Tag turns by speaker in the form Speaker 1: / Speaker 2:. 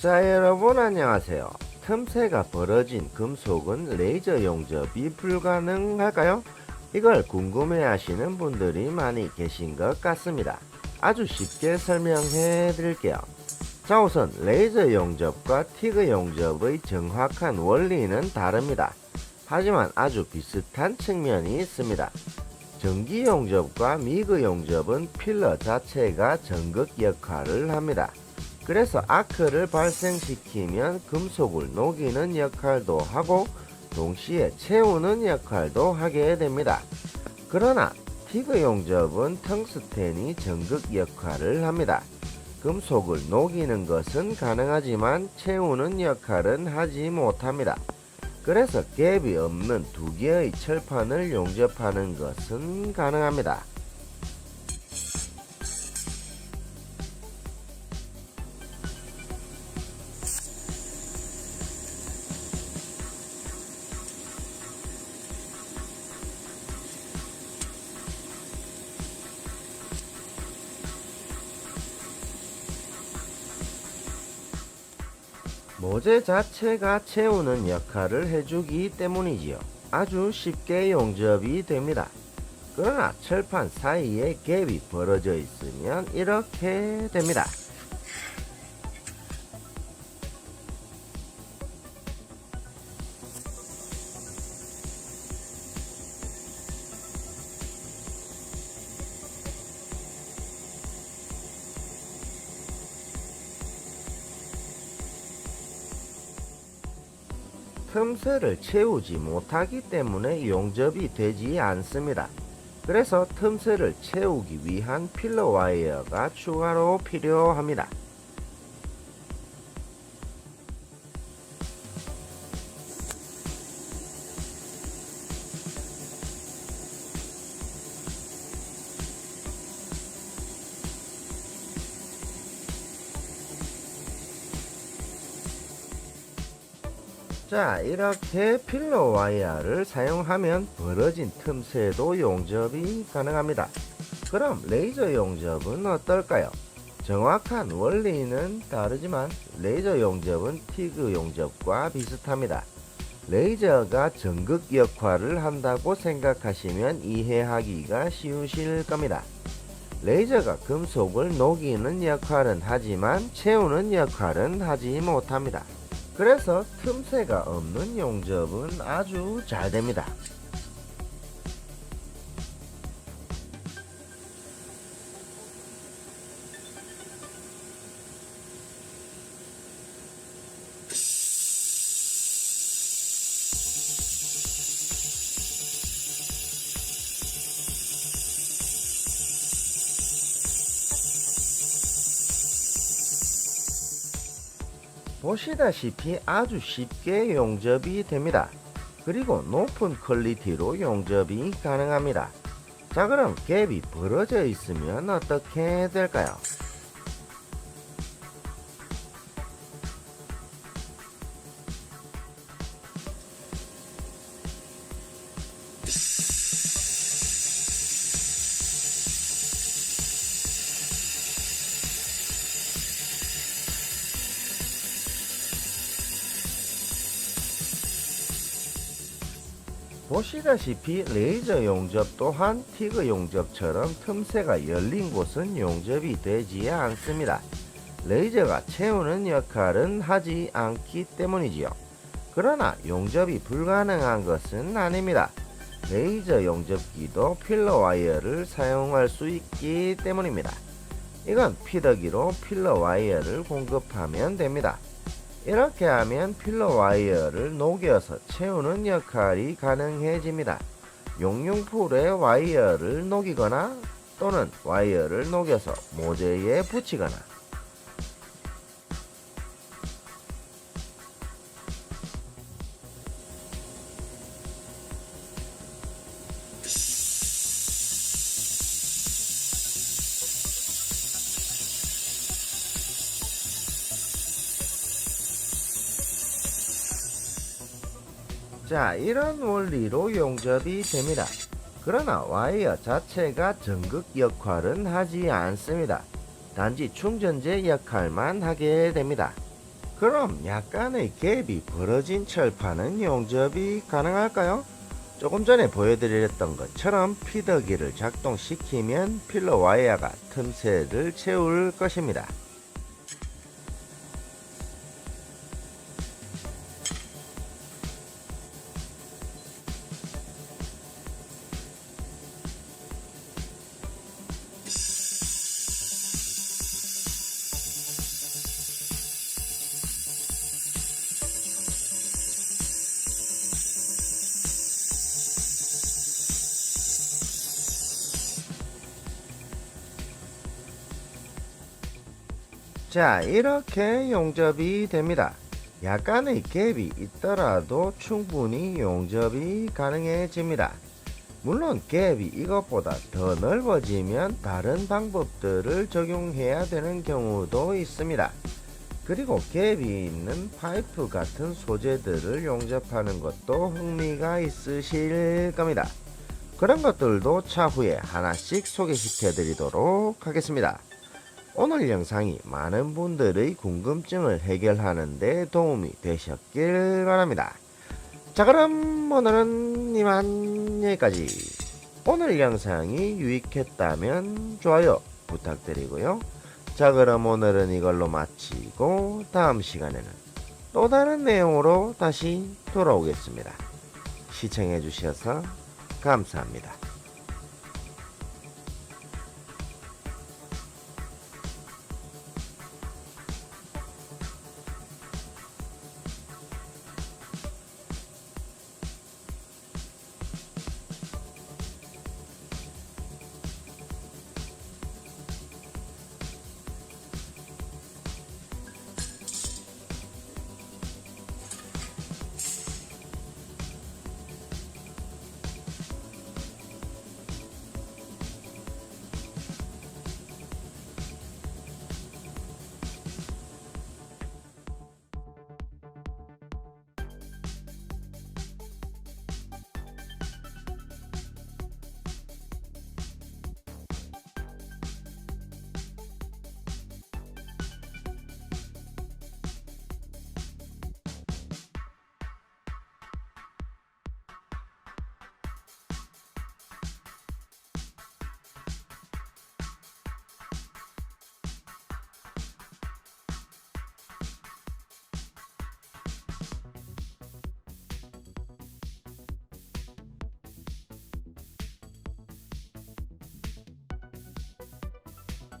Speaker 1: 자 여러분 안녕하세요. 틈새가 벌어진 금속은 레이저 용접이 불가능할까요? 이걸 궁금해 하시는 분들이 많이 계신 것 같습니다. 아주 쉽게 설명해 드릴게요. 자 우선 레이저 용접과 티그 용접의 정확한 원리는 다릅니다. 하지만 아주 비슷한 측면이 있습니다. 전기 용접과 미그 용접은 필러 자체가 전극 역할을 합니다 그래서 아크를 발생시키면 금속을 녹이는 역할도 하고 동시에 채우는 역할도 하게 됩니다. 그러나 티그 용접은 텅스텐이 전극 역할을 합니다. 금속을 녹이는 것은 가능하지만 채우는 역할은 하지 못합니다. 그래서 갭이 없는 두 개의 철판을 용접하는 것은 가능합니다. 모재 자체가 채우는 역할을 해주기 때문이지요. 아주 쉽게 용접이 됩니다. 그러나 철판 사이에 갭이 벌어져 있으면 이렇게 됩니다. 틈새를 채우지 못하기 때문에 용접이 되지 않습니다. 그래서 틈새를 채우기 위한 필러 와이어가 추가로 필요합니다. 자 이렇게 필러 와이어를 사용하면 벌어진 틈새도 용접이 가능합니다. 그럼 레이저 용접은 어떨까요? 정확한 원리는 다르지만 레이저 용접은 티그 용접과 비슷합니다. 레이저가 전극 역할을 한다고 생각하시면 이해하기가 쉬우실 겁니다. 레이저가 금속을 녹이는 역할은 하지만 채우는 역할은 하지 못합니다. 그래서 틈새가 없는 용접은 아주 잘 됩니다. 보시다시피 아주 쉽게 용접이 됩니다. 그리고 높은 퀄리티로 용접이 가능합니다. 자 그럼 갭이 벌어져 있으면 어떻게 될까요? 보시다시피 레이저 용접 또한 티그 용접처럼 틈새가 열린 곳은 용접이 되지 않습니다. 레이저가 채우는 역할은 하지 않기 때문이지요. 그러나 용접이 불가능한 것은 아닙니다. 레이저 용접기도 필러 와이어를 사용할 수 있기 때문입니다. 이건 피더기로 필러 와이어를 공급하면 됩니다. 이렇게 하면 필러 와이어를 녹여서 채우는 역할이 가능해집니다. 용융풀에 와이어를 녹이거나 또는 와이어를 녹여서 모재에 붙이거나 자 이런 원리로 용접이 됩니다. 그러나 와이어 자체가 전극 역할은 하지 않습니다. 단지 충전재 역할만 하게 됩니다. 그럼 약간의 갭이 벌어진 철판은 용접이 가능할까요? 조금 전에 보여드렸던 것처럼 피더기를 작동시키면 필러 와이어가 틈새를 채울 것입니다. 자 이렇게 용접이 됩니다. 약간의 갭이 있더라도 충분히 용접이 가능해집니다. 물론 갭이 이것보다 더 넓어지면 다른 방법들을 적용해야 되는 경우도 있습니다. 그리고 갭이 있는 파이프 같은 소재들을 용접하는 것도 흥미가 있으실 겁니다. 그런 것들도 차후에 하나씩 소개시켜 드리도록 하겠습니다. 오늘 영상이 많은 분들의 궁금증을 해결하는 데 도움이 되셨길 바랍니다. 자 그럼 오늘은 이만 여기까지 오늘 영상이 유익했다면 좋아요 부탁드리고요. 자 그럼 오늘은 이걸로 마치고 다음 시간에는 또 다른 내용으로 다시 돌아오겠습니다. 시청해 주셔서 감사합니다.